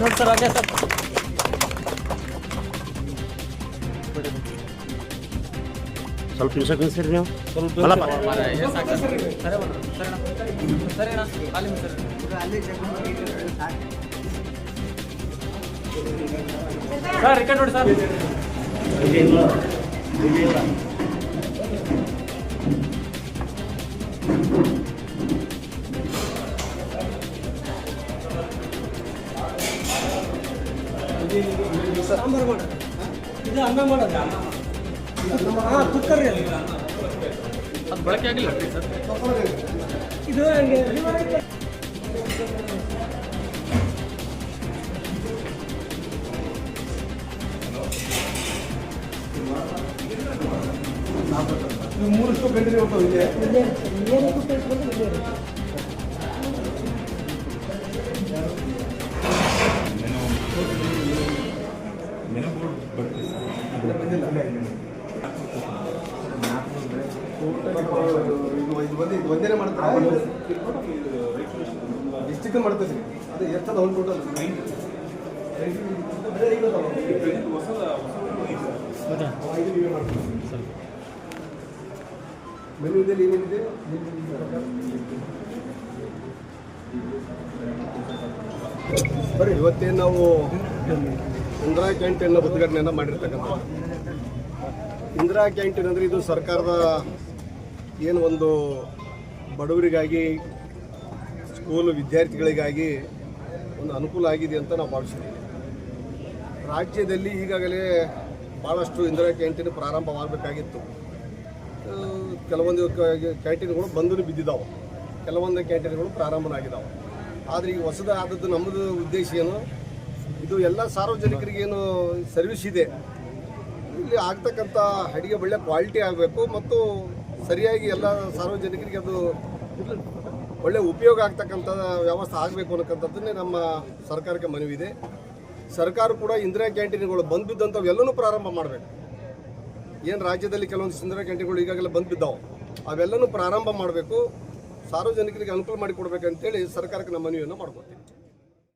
ನೋಡಿ ಸರ್ ಹಾಗೆ ಸರ್ ಸ್ವಲ್ಪ ನಿಮಿಷ ಕಳಿಸ್ರಿ ನೀವು ಸ್ವಲ್ಪ ಸರ್ ರಿಕಾರ್ಡ್ ನೋಡಿ ಸರ್ ಸಾಂಬಾರು ಮಾಡ. ಇದು ಅನ್ನ ಮಾಡೋದು? ಹಾಂ ಕುಕ್ಕರ್ ಅದು. ಬಳಕೆ ಆಗಿಲ್ಲ ಹಂಗೆ ಗಂಟೆ ಇದೆ ಇರುತ್ತೆ. ಇದು ಒಂದೇನೆ ಮಾಡ್ತಾರೆ ಡಿಸ್ಟಿಕ್ ಮಾಡ್ತಾರೆ ಅದೇ ಎಷ್ಟದ ಒಂದು ಟೋಟಲ್ ಮೆನುದಲ್ಲಿ ಏನೇನಿದೆ ಬರೀ ಇವತ್ತೇನು ನಾವು ಇಂದಿರಾ ಕ್ಯಾಂಟೀನ್ ಉದ್ಘಾಟನೆಯನ್ನು ಮಾಡಿರ್ತಕ್ಕಂಥ ಇಂದಿರಾ ಕ್ಯಾಂಟೀನ್ ಅಂದರೆ ಇದು ಸರ್ಕಾರದ ಏನು ಒಂದು ಬಡವರಿಗಾಗಿ ಸ್ಕೂಲ್ ವಿದ್ಯಾರ್ಥಿಗಳಿಗಾಗಿ ಒಂದು ಅನುಕೂಲ ಆಗಿದೆ ಅಂತ ನಾವು ಭಾವಿಸ್ತೀವಿ. ರಾಜ್ಯದಲ್ಲಿ ಈಗಾಗಲೇ ಭಾಳಷ್ಟು ಇಂದಿರಾ ಕ್ಯಾಂಟೀನ್ ಪ್ರಾರಂಭವಾಗಬೇಕಾಗಿತ್ತು. ಕೆಲವೊಂದು ಕ್ಯಾಂಟೀನ್ಗಳು ಬಂದು ಬಿದ್ದಿದ್ದಾವೆ ಕೆಲವೊಂದು ಕ್ಯಾಂಟೀನ್ಗಳು ಪ್ರಾರಂಭನಾಗಿದ್ದಾವೆ ಆದರೆ ಈಗ ಹೊಸದಾದದ್ದು ನಮ್ಮದು ಉದ್ದೇಶ ಏನು? ಇದು ಎಲ್ಲ ಸಾರ್ವಜನಿಕರಿಗೆ ಏನು ಸರ್ವಿಸ್ ಇದೆ. ಇಲ್ಲಿ ಆಗ್ತಕ್ಕಂಥ ಅಡಿಗೆ ಒಳ್ಳೆ ಕ್ವಾಲಿಟಿ ಆಗಬೇಕು ಮತ್ತು ಸರಿಯಾಗಿ ಎಲ್ಲ ಸಾರ್ವಜನಿಕರಿಗೆ ಅದು ಒಳ್ಳೆ ಉಪಯೋಗ ಆಗ್ತಕ್ಕಂಥ ವ್ಯವಸ್ಥೆ ಆಗಬೇಕು ಅನ್ನೋಕ್ಕಂಥದ್ದನ್ನೇ ನಮ್ಮ ಸರ್ಕಾರಕ್ಕೆ ಮನವಿ ಇದೆ ಸರ್ಕಾರ ಕೂಡ ಇಂದಿರಾ ಕ್ಯಾಂಟೀನ್ಗಳು ಬಂದು ಬಿದ್ದಂಥವು ಎಲ್ಲನೂ ಪ್ರಾರಂಭ ಮಾಡಬೇಕು. ಏನು ರಾಜ್ಯದಲ್ಲಿ ಕೆಲವೊಂದು ಇಂದಿರಾ ಕ್ಯಾಂಟೀನ್ಗಳು ಈಗಾಗಲೇ ಬಂದು ಬಿದ್ದಾವೆ. ಅವೆಲ್ಲನೂ ಪ್ರಾರಂಭ ಮಾಡಬೇಕು. ಸಾರ್ವಜನಿಕರಿಗೆ ಅನುಕೂಲ ಮಾಡಿಕೊಡ್ಬೇಕಂತೇಳಿ ಸರ್ಕಾರಕ್ಕೆ ನಮ್ಮ ಮನವಿಯನ್ನು ಮಾಡ್ಕೊತೀವಿ